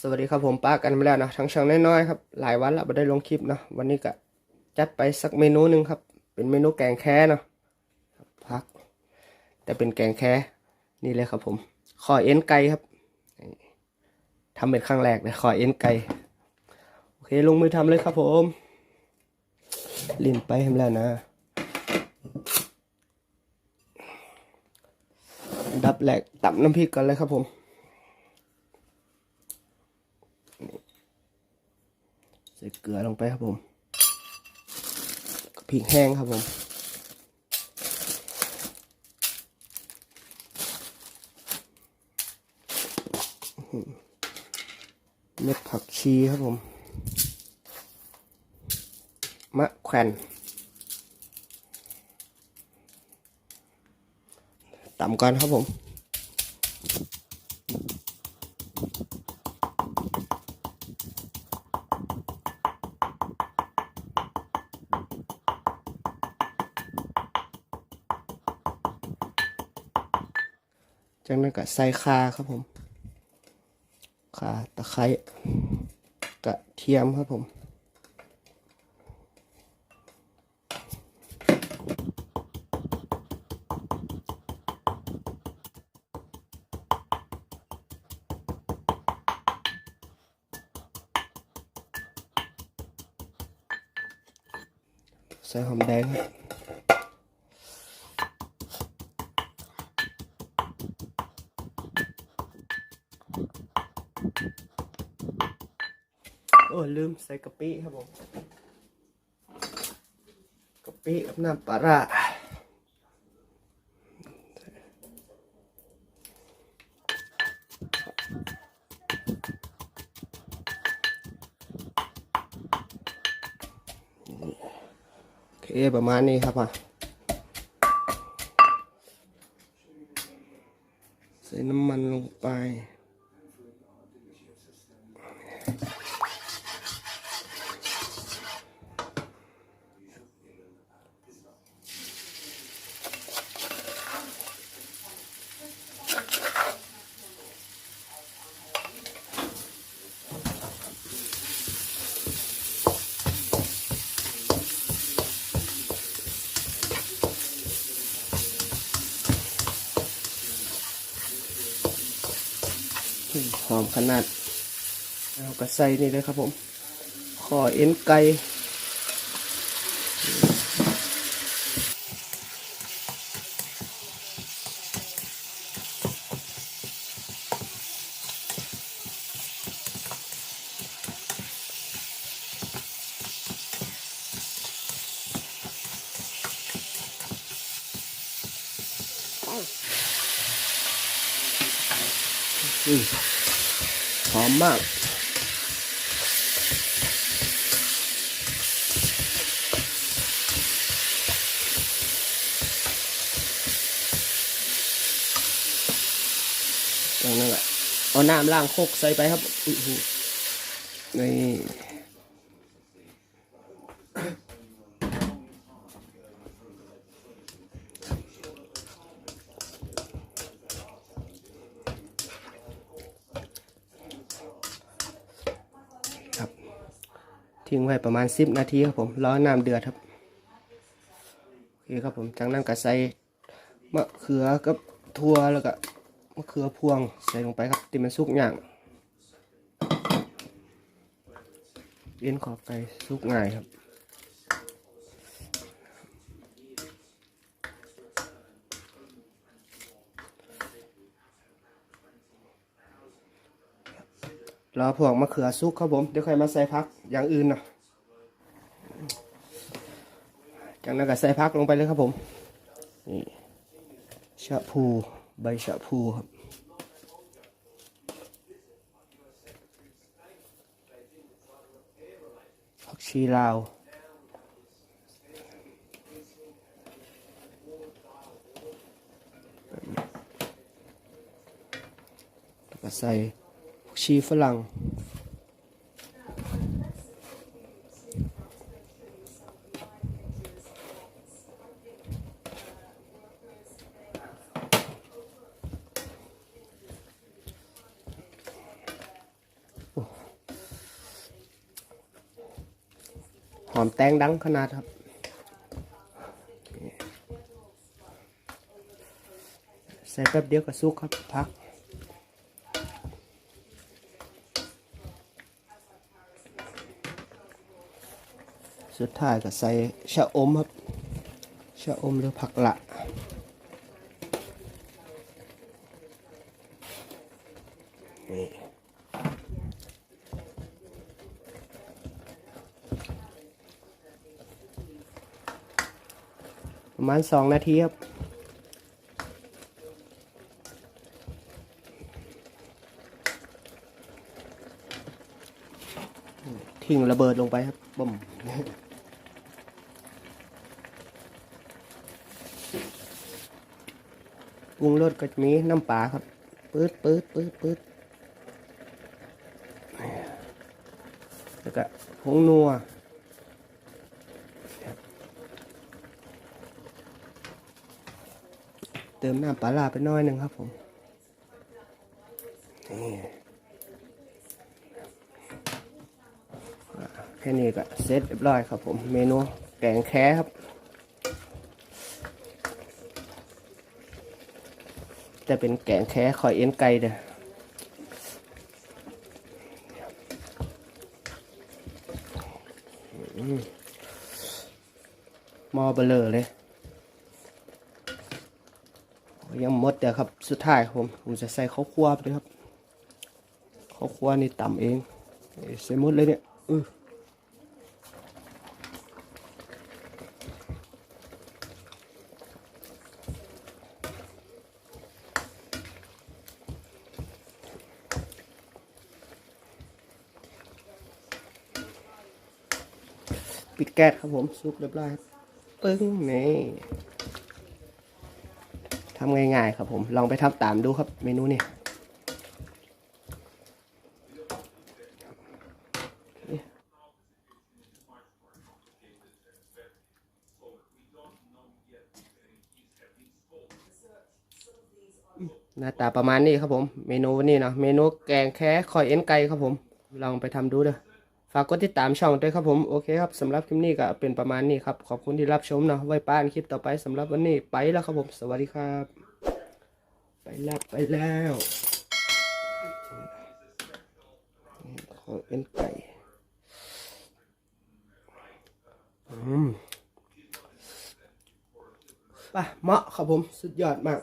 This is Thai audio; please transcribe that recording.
สวัสดีครับผมป้ากันมาแล้วนะทั้งช่องน้อยๆครับหลายวันแล้วไม่ได้ลงคลิปเนาะวันนี้ก็จัดไปสักเมนูหนึ่งครับ เป็นเมนูแกงแค่เนาะพัก แต่เป็นแกงแค่นี่เลยครับผมขอเอ็นไก่ครับทำเป็นครั้งแรกเลยขอเอ็นไก่โอเคลงมือทำเลยครับผมลิ้นไปให้แล้วนะ ดับแรกตับน้ำพริกก่อนเลยครับผม ส่เกลือลงไปครับผมพริกแห้งครับผมเม็ดผักชีครับผม มะแขวนต่ำก่อนครับผม จากนั้นก็ใส่ข่าครับผมข่าตะไคร้กระเทียมครับผมใส่หอมแดงครับ โอ้ลืมใส่กะปิครับผมกะปิกับน้ำปลาร้าโอเคประมาณนี้ครับอะใส่น้ำมันลงไป อมขนาดเราก็ใส่นี่เลยครับผม ขอเอ็นไก่อืม หอมมาก ตรงนั้นแหละเอาน้ำล้างโคกใส่ไปครับอือหือนี่ ทิ้งไว้ประมาณ10นาทีครับผมรอน้ำเดือดครับโอเคครับผมจากนั้นก็ใส่มะเขือกับถั่วแล้วก็มะเขือพวงใส่ลงไปครับที่มันสุกอย่างเอ็นขอบไก่สุกง่ายครับรอพวกมะเขือสุกครับผมเดี๋ยวค่อยมาใส่พักอย่างอื่นเนาะ จากนั้นก็ใส่พักลงไปเลยครับผม นี่ชะพูใบชะพูครับผักชีลาวแล้วก็ใส่ผักชีฝรั่ง หอมแตงดังขนาดครับใส่แป๊บเดียวก็สุกครับพักสุดท้ายก็ใส่ชะอมครับ ชะอมหรือผักละนี่ ประมาณสองนาทีครับ ทิ้งระเบิดลงไปครับบ่มปรุงรสก็จะมีน้ำปลาครับปื๊ดปื๊ดปื๊ดปื๊ดแล้วก็ผงนัว ติมน้ำปลาร้าไปน้อยหนึ่งครับผมนี่แค่นี้ก็เสร็จเรียบร้อยครับผม เมนูแกงแค่ครับ จะเป็นแกงแค่คอยเอ็นไก่เด้อมอเบลอเลย ยังหมดเดี๋ยวครับ สุดท้ายผมผมจะใส่ข้าวคั่วไปครับข้าวคั่วนี่ต่ำเองใส่หมดเลยเนี่ยอือปิดแก๊สครับผมซุปเรียบร้อยครับปึ้งนี่ำง่ายๆครับผม ลองไปทำตามดูครับเมนูนี่หน้าตาประมาณนี้ครับผม เมนูวันนี้เนาะ เมนูแกงแค่คอยเอ็นไก่ครับผม ลองไปทำดูเด้อ ฝากกดติดตามช่องด้วยครับผม โอเคครับสำหรับคลิปนี้ก็เป็นประมาณนี้ครับ ขอบคุณที่รับชมเนาะไว้ป้านคลิปต่อไปสำหรับวันนี้ไปแล้วครับผม สวัสดีครับ ไปแล้วไปแล้วขอเป็นไก่ไปเหมาะครับผม สุดยอดมาก